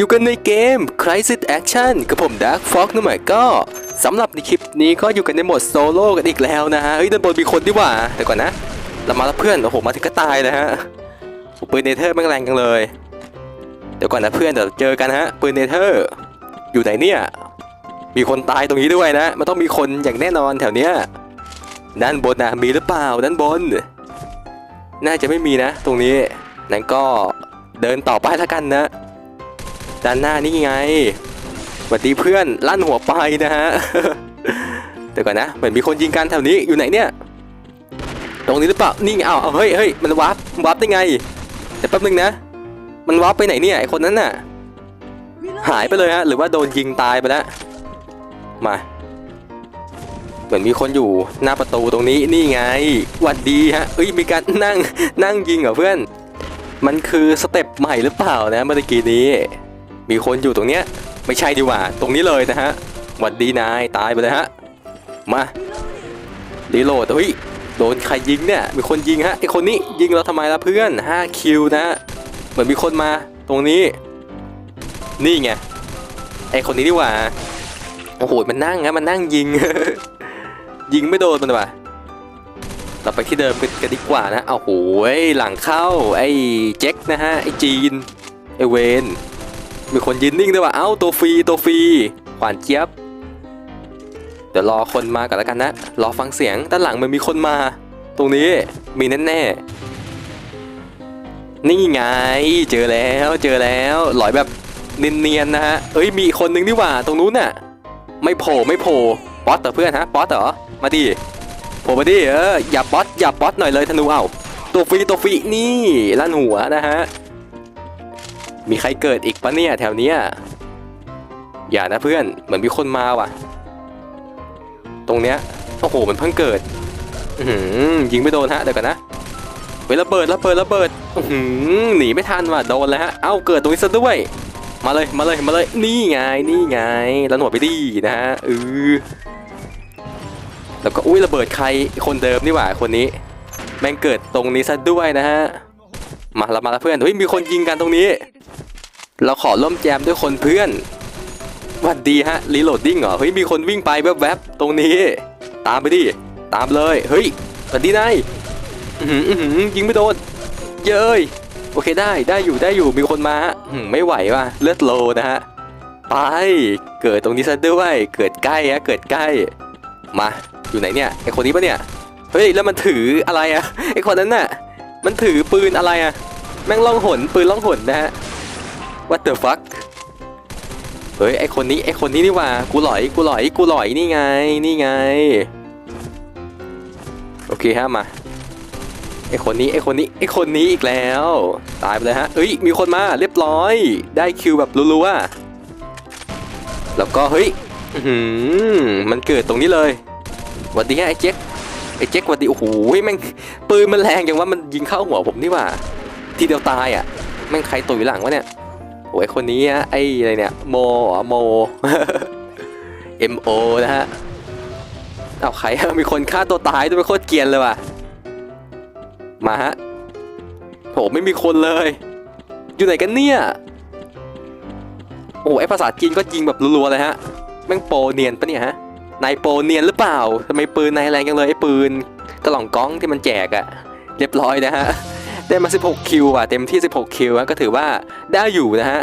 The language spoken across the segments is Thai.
อยู่กันในเกม Crisis Action กับผม Dark Fox นั่นหมายก็สำหรับในคลิปนี้ก็อยู่กันในโหมดโซโล่กันอีกแล้วนะฮะ เฮ้ยด้านบนมีคนดีกว่าเดี๋ยวก่อนนะเรามาแล้วเพื่อน โอ้โห มาถึงก็ตายนะฮะปืนเนเธอร์แม่งแรงจังเลย เดี๋ยวก่อนนะเพื่อนเดี๋ยวเจอกันฮะปืนเนเธอร์อยู่ไหนเนี่ย มีคนตายตรงนี้ด้วยนะ มันต้องมีคนอย่างแน่นอนแถวเนี้ยด้านบนนะมีหรือเปล่าด้านบน น่าจะไม่มีนะ ตรงนี้นั้นก็เดินต่อไปแล้วกันนะ ด้านหน้านี่ไงสวัสดีเพื่อนลั่นหัวไปนะฮะเดี๋ยวก่อนนะเหมือนมีคนยิงกันแถวนี้อยู่ไหนเนี่ย ตรงนี้หรือเปล่านี่ไงอ้าเอาเฮ้ยเฮ้ยมันวาร์ปวาร์ปได้ไงเดี๋ยวแป๊บนึงนะ มันวาร์ปไปไหนเนี่ยไอคนนั้นน่ะ หายไปเลยฮะหรือว่าโดนยิงตายไปแล้วมาเหมือนมีคนอยู่หน้าประตูตรงนี้นี่ไงหวัดดีฮะเอ้ยมีการนั่งนั่งยิงเหรอเพื่อน มันคือสเต็ปใหม่หรือเปล่านะเมื่อกี้นี้ มีคนอยู่ตรงเนี้ยไม่ใช่ดีกว่า ตรงนี้เลยนะฮะหวัดดีนายตายไปเลยฮะมารีโหลดเฮ้ยโดนใครยิงเนี่ยมีคนยิงฮะไอคนนี้ยิงเราทำไมล่ะเพื่อน5คิวนะฮะเหมือนมีคนมาตรงนี้ นี่ไงไอคนนี้ดีกว่าโอ้โหมันนั่งฮะมันนั่งยิง ยิงไม่โดนมันว่ะเราไปที่เดิมกันดีกว่านะเอาโหยหลังเข้าไอ้เจ็คนะฮะไอ้จีนไอ้เวน มีคนยืนนิ่งด้วยว่ะเอ้าตัวฟรีตัวฟรีหวานเจี๊ยบ เดี๋ยวรอคนมากันแล้วกันนะ รอฟังเสียงด้านหลังมันมีคนมา ตรงนี้มีแน่ๆนี่ไง เจอแล้วเจอแล้วหลอยแบบเนียนๆนะฮะเอ้ยมีคนนึงนี่ว่าตรงนู้นน่ะ ไม่โผล่ไม่โผล่ป๊อตเหรอเพื่อนฮะป๊อตเหรอมาดิโผล่มาดิเอออย่าป๊อตอย่าป๊อตหน่อยเลยธนูเอาตัวฟรีตัวฟรีนี่ลั่นหัวนะฮะ มีใครเกิดอีกปะเนี่ยแถวเนี้ยอย่านะเพื่อนเหมือนมีคนมาว่ะ ตรงเนี้ยโอ้โหมันเพิ่งเกิดอืยิงไม่โดนฮะเดี๋ยวกันนะไประเบิดระเบิดระเบิดหือหนีไม่ทันว่ะโดนแล้วฮะเอ้าเกิดตรงนี้ซะด้วย มาเลยมาเลยมาเลยนี่ไงนี่ไงแล้วหนวดไปดีนะฮะเออแล้วก็อุ้ยระเบิดใครคนเดิมนี่หว่าคนนี้ แม่งเกิดตรงนี้ซะด้วยนะฮะมาล้วมาแล้วเพื่อนเฮ้ยมีคนยิงกันตรงนี้ เราขอร่วมแจมด้วยคนเพื่อนวัดดีฮะรีโหลดดิ้งเหรอเฮ้ยมีคนวิ่งไปแวบๆตรงนี้ ตามไปดิตามเลยเฮ้ยวัดดีนายยิงไม่โดนเย้ยโอเคได้ได้อยู่ได้อยู่มีคนมาฮะอื้อหือไม่ไหวว่ะเลือดโลนะฮะไปเกิดตรงนี้ซะด้วยเกิดใกล้ฮะเกิดใกล้ มาอยู่ไหนเนี่ยไอคนนี้ปะเนี่ยเฮ้ยแล้วมันถืออะไรอะไอคนนั้นน่ะมันถือปืนอะไรอะแม่งล่องหนปืนล่องหนนะฮะ What the fuck เฮ้ยไอคนนี้ไอคนนี้นี่ว่ากูหลอยกูหลอยกูหลอยนี่ไงนี่ไง โอเคฮะมาไอคนนี้ไอคนนี้ไอคนนี้อีกแล้ว ตายไปเลยฮะเอ้ยมีคนมาเรียบร้อย ได้คิวแบบรัวๆแล้วก็เฮ้ยหือมันเกิดตรงนี้เลยวัดดีฮะไอเจ๊กไอเจ๊กวัดดีโอ้โหแม่งปืนมันแรงอย่างว่ามันยิงเข้าหัวผมนี่ว่า ทีเดียวตายอะแม่งใครตุยหลังวะเนี่ย โอ้ยคนนี้อะไอ้อะไรเนี่ยโมโม M O นะฮะเอาใครมีคนฆ่าตัวตายด้วยเป็นโคตรเกียนเลยว่ะ มาฮะโหไม่มีคนเลย อยู่ไหนกันเนี่ย โอ้ไอภาษาจีนก็ยิงแบบรัวๆเลยฮะแม่งโปรเนียนปะเนี่ยฮะนายโปรเนียนหรือเปล่าทำไมปืนนายแรงจังเลยไอ้ปืนกระหล่องก้องที่มันแจกอะเรียบร้อยนะฮะ ได้มา 16 คิวอะเต็มที่ 16 คิวอะก็ถือว่าได้อยู่นะฮะ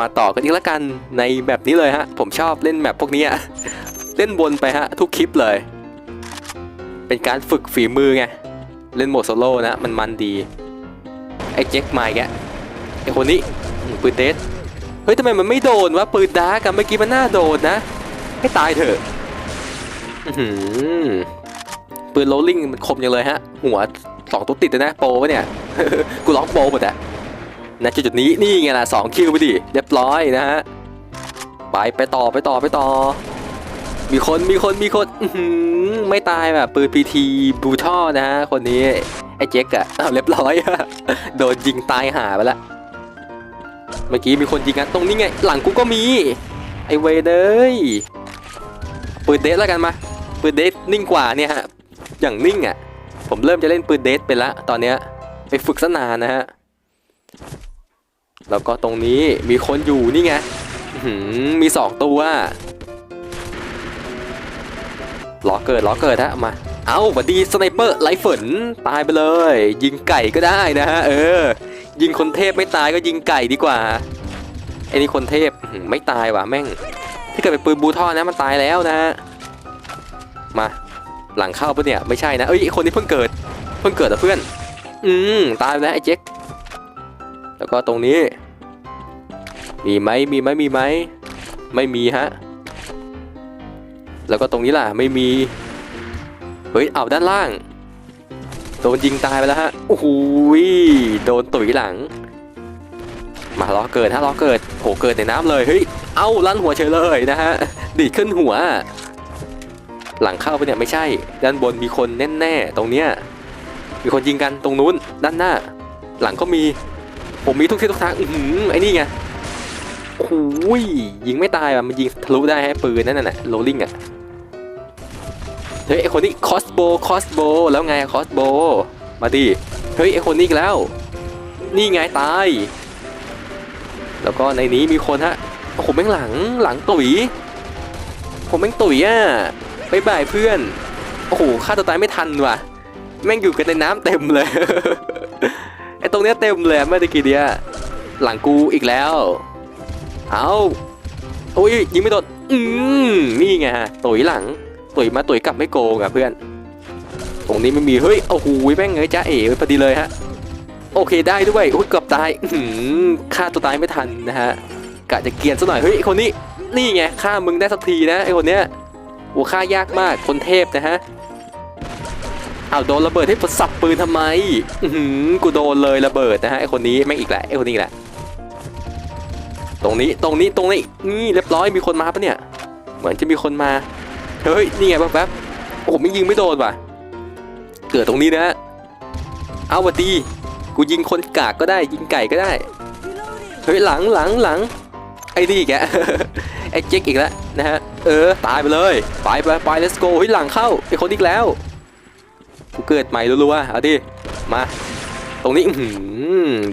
มาต่อกันอีกแล้วกันในแบบนี้เลยฮะ ผมชอบเล่นแบบพวกนี้เล่นวนไปฮะ ทุกคลิปเลย เป็นการฝึกฝีมือไง เล่นโหมดโซโล่นะ มันมันดี ไอ้เจ็คมาอีกแกไอ้คนนี้ปืนเดสเฮ้ยทำไมมันไม่โดนวะปืนดาร์กอะเมื่อกี้มันน่าโดนนะ ให้ตายเถอะปืนโรลลิ่งมันคมจังเลยฮะ หัว สองตัวติดเลยนะโปรปะเนี่ยกูล็อกโปหมดอะณจุดนี้นี่ไงล่ะสองคิวไปดิเรียบร้อยนะฮะไปไปต่อไปต่อไปต่อ มีคนมีคนมีคนไม่ตายแบบปืนพีทีบูท่อนะฮะคนนี้ไอ้เจ๊กอะเรียบร้อยโดนยิงตายหาไปละเมื่อกี้มีคนยิงกันตรงนี้ไง หลังกูก็มี ไอเวเดยปืนเดสแล้วกันมาปืนเดสนิ่งกว่าเนี่ยฮะอย่างนิ่งอะ ผมเริ่มจะเล่นปืนเดสไปละตอนเนี้ยไปฝึกซะนานนะฮะ แล้วก็ตรงนี้มีคนอยู่นี่ไงมีสองตัวล้อเกิดล้อเกิดฮะมา เอาหวัดดีสไนเปอร์ไลฟ์ฝนตายไปเลย ยิงไก่ก็ได้นะฮะเออ ยิงคนเทพไม่ตายก็ยิงไก่ดีกว่าไอ้นี่คนเทพไม่ตายว่ะแม่งถ้าเกิดเป็นปืนบูท่อนะมันตายแล้วนะฮะมา หลังเข้าปะเนี่ยไม่ใช่นะเอ้ยไอคนที่เพิ่งเกิดเพิ่งเกิดอะเพื่อน อืมตายแล้วไอ้เจ๊กแล้วก็ตรงนี้ มีไหมมีไหมมีไหมไม่มีฮะแล้วก็ตรงนี้ล่ะไม่มีเฮ้ยเอาด้านล่าง โดนยิงตายไปแล้วฮะโอ้โหยโดนตุ๋ยหลัง มาล้อเกิดฮะล้อเกิดโหเกิดในน้ำเลยเฮ้ยเอาลั่นหัวเฉยเลยนะฮะดีดขึ้นหัว หลังเข้าไปเนี่ยไม่ใช่ ด้านบนมีคนแน่ๆตรงเนี้ยมีคนยิงกันตรงนู้นด้านหน้า หลังก็มีผมมีทุกทิศทุกทางอือหือไอ้นี่ไงโอ้ยยิงไม่ตายว่ะมันยิงทะลุได้ให้ปืนนั่นน่ะโรลลิงอะเฮ้ยไอคนนี้คอสโบคอสโบแล้วไงคอสโบมาดิเฮ้ยไอคนนี้อีกแล้ว นี่ไงตาย แล้วก็ในนี้มีคนฮะโอ้โหแม่งหลังหลังตุ๋ยผมแม่งตุ๋ยอะ บายบายเพื่อน โอ้โหฆ่าตัวตายไม่ทันว่ะ แม่งอยู่กันในน้ำเต็มเลย ไอตรงเนี้ยเต็มเลยเมื่อกี้เดียหลังกูอีกแล้ว เอาโอ้ยยิงไม่โดน อืมนี่ไงฮะตุ๋ยหลังตุ๋ยมาตุ๋ยกลับไม่โกงอะเพื่อน ตรงนี้ไม่มีเฮ้ยโอ้โหแม่งเอ้ยจ้าเอ๋พอดีเลยฮะ โอเคได้ด้วยโอ้ยเกือบตายฆ่าตัวตายไม่ทันนะฮะกะจะเกียนซะหน่อยเฮ้ยคนนี้นี่ไงฆ่ามึงได้สักทีนะไอคนเนี้ย โอ้ฆ่ายากมากคนเทพนะฮะเอาโดนระเบิดให้สับปืนทำไมอือหือกูโดนเลยระเบิดนะฮะไอคนนี้แม่งอีกแหละไอ้คนนี้แหละ ตรงนี้ตรงนี้ตรงนี้นี่เรียบร้อยมีคนมาปะเนี่ย เหมือนจะมีคนมาเฮ้ยนี่ไงแป๊บๆโอ้ไม่ยิงไม่โดนว่ะ เกิดตรงนี้นะเอาวัดดีกูยิงคนกากก็ได้ยิงไก่ก็ได้เฮ้ยหลังหลังหลังไอ้นี่แก ไอ้เจ๊กอีกแล้วนะฮะ เออ ตายไปเลย ไปไปไป let's go เฮ้ยหลังเข้าไอ้คนอีกแล้วกูเกิดใหม่รัวๆเอาดิ มา ตรงนี้อื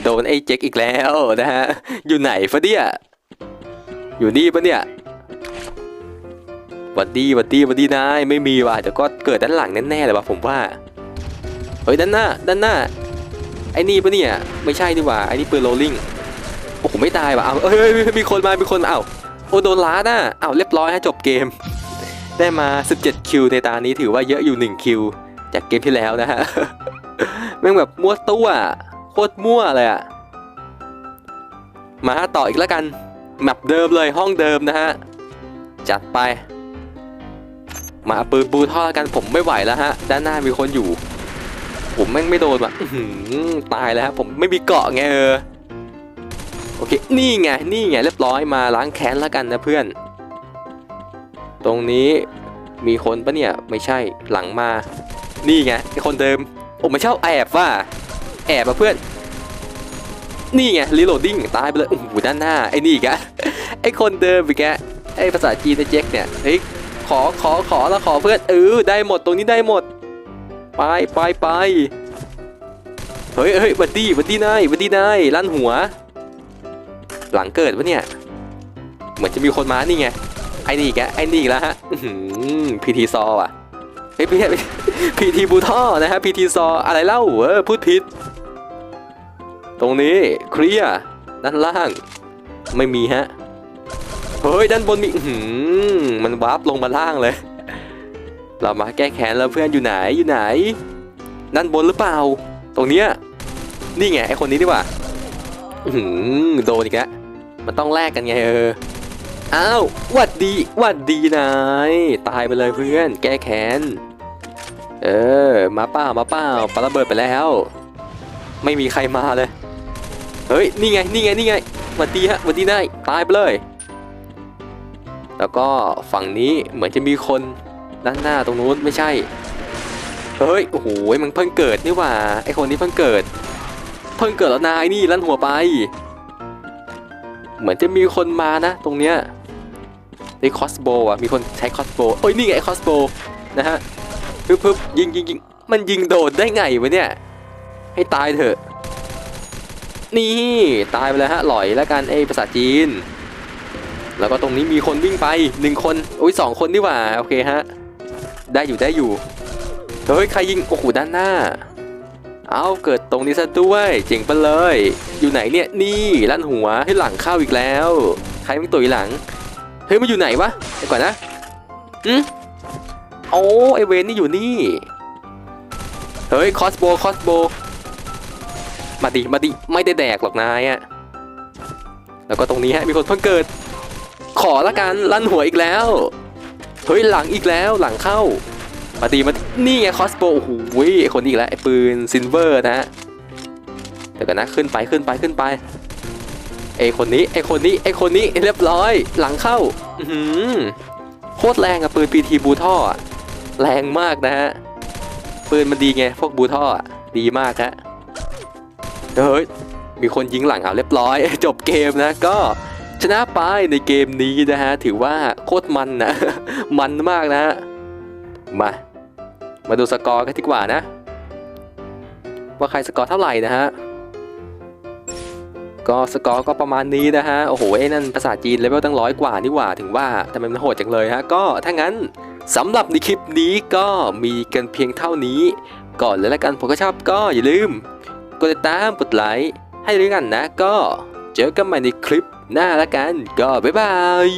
โดนไอ้เจ๊กอีกแล้วนะฮะ อยู่ไหนฟะเนี่ยอยู่นี่ปะเนี่ยวัดดีวัดดีวัดดีนายไม่มีว่ะแต่ก็เกิดด้านหลังแน่ๆเลยว่ะผมว่า เฮ้ยด้านหน้า ด้านหน้า ไอ้นี่ปะเนี่ย ไม่ใช่นี่หว่า ไอ้นี่ปืนโรลลิงโอ้โหไม่ตายว่ะ เอาเอ้ยเอ้ยมีคนมา มีคน เอ้า โอ้โดนล้าดอะเอาเรียบร้อยฮะจบเกม ได้มา 17 คิวในตานี้ถือว่าเยอะอยู่ 1 คิว จากเกมที่แล้วนะฮะแม่งแบบมั่วตัวโคตรมั่วเลยอะมาต่ออีกแล้วกันแมปเดิมเลยห้องเดิมนะฮะ จัดไป มาปืนบูท่อกันผมไม่ไหวแล้วฮะ ด้านหน้ามีคนอยู่ ผมแม่งไม่โดนว่ะตายแล้วฮะผมไม่มีเกาะไงเออ โอเค นี่ไง นี่ไง เรียบร้อยมาล้างแค้นแล้วกันนะเพื่อน ตรงนี้มีคนปะเนี่ย ไม่ใช่หลังมา นี่ไงไอคนเดิม ผมไม่ชอบแอบว่ะแอบมาเพื่อน นี่ไงรีโหลดดิ้งตายไปเลยโอ้โหด้านหน้า ไอ้นี่อีกอะไอคนเดิมอีกแกไอภาษาจีนไอเจ๊กเนี่ยเฮ้ยขอขอขอแล้วขอเพื่อนเออได้หมดตรงนี้ได้หมด ไปไปไปเฮ้ยเฮ้ยบัดดี้บัดดี้นายบัดดี้นายลั่นหัว หลังเกิดวะเนี่ย เหมือนจะมีคนมานี่ไง ไอ้นี่อีกแกไอ้นี่อีกแล้วฮะพีทีซอว่ะเฮ้ยพี่พีทีบูท่อนะฮะพีทีซออะไรเล่าเออพูดผิด ตรงนี้เคลียร์ด้านล่าง ไม่มีฮะ เฮ้ยด้านบนมีหือมันวาร์ปลงมาล่างเลย เรามาแก้แค้นแล้วเพื่อนอยู่ไหนอยู่ไหน ด้านบนหรือเปล่า ตรงเนี้ยนี่ไงไอคนนี้ดีกว่าหือโดนอีกแล้ว มันต้องแลกกันไงเอออ้าวหวัดดีหวัดดีนายตายไปเลยเพื่อน แก้แค้นเออ มาเปล่ามาเปล่าปาระเบิดไปแล้ว ไม่มีใครมาเลย เฮ้ย นี่ไง นี่ไง นี่ไงหวัดดีฮะหวัดดีนายตายไปเลย แล้วก็ฝั่งนี้เหมือนจะมีคนด้านหน้าตรงนู้นไม่ใช่ เฮ้ย โอ้โห มันเพิ่งเกิดนี่หว่า ไอคนนี้เพิ่งเกิด เพิ่งเกิดแล้วนายนี่ลั่นหัวไป เหมือนจะมีคนมานะ ตรงเนี้ยไอคอสโบอะมีคนใช้คอสโบเอ้ยนี่ไงคอสโบนะฮะปึ๊บปึ๊บยิงยิงยิงมันยิงโดนได้ไงวะเนี่ย ให้ตายเถอะ นี่ตายไปแล้วฮะหลอยแล้วกันไอ้ภาษาจีน แล้วก็ตรงนี้มีคนวิ่งไปหนึ่งคนโอ้ยสองคนนี่หว่าโอเคฮะได้อยู่ได้อยู่เฮ้ยใครยิงโอ้โหด้านหน้า เอาเกิดตรงนี้ซะด้วยเจ๋งไปเลย อยู่ไหนเนี่ยนี่ลั่นหัวให้หลังเข้าอีกแล้วใครมันตุยหลังเฮ้ยมันอยู่ไหนวะเดี๋ยวก่อนนะอืมโอ้ไอเวนนี่อยู่นี่เฮ้ยคอสโบคอสโบมาดิมาดิไม่ได้แดกหรอกนายอะแล้วก็ตรงนี้ฮะมีคนเพิ่งเกิด ขอละกันลั่นหัวอีกแล้วเฮ้ยหลังอีกแล้วหลังเข้า มาดีมานี่ไงคอสโบโอ้โหไอคนนี้อีกแล้วไอปืนซินเวอร์นะฮะเดี๋ยวกันนะขึ้นไปขึ้นไปขึ้นไปไอคนนี้ไอคนนี้ไอคนนี้เรียบร้อย หลังเข้าอืโคตรแรงอะปืนปีทีบูท่อแรงมากนะฮะปืนมันดีไงพวกบูท่อดีมากฮะเฮ้ยมีคนยิงหลังเอาเรียบร้อย จบเกมนะก็ชนะไปในเกมนี้นะฮะ ถือว่าโคตรมันนะ มันมากนะฮะ มา มาดูสกอร์กันดีกว่านะ ว่าใครสกอร์เท่าไหร่นะฮะ ก็สกอร์ก็ประมาณนี้นะฮะ โอ้โหไอ้นั่นภาษาจีนเลเวลตั้งร้อยกว่านี่หว่าถึงว่าทำไมมันโหดจังเลยฮะ ก็ถ้างั้นสำหรับในคลิปนี้ก็มีกันเพียงเท่านี้ ก่อนเลยละกันผมก็ชอบก็อย่าลืม กดติดตามกดไลค์ให้ด้วยกันนะ ก็เจอกันใหม่ในคลิปหน้าละกันก็บ๊ายบาย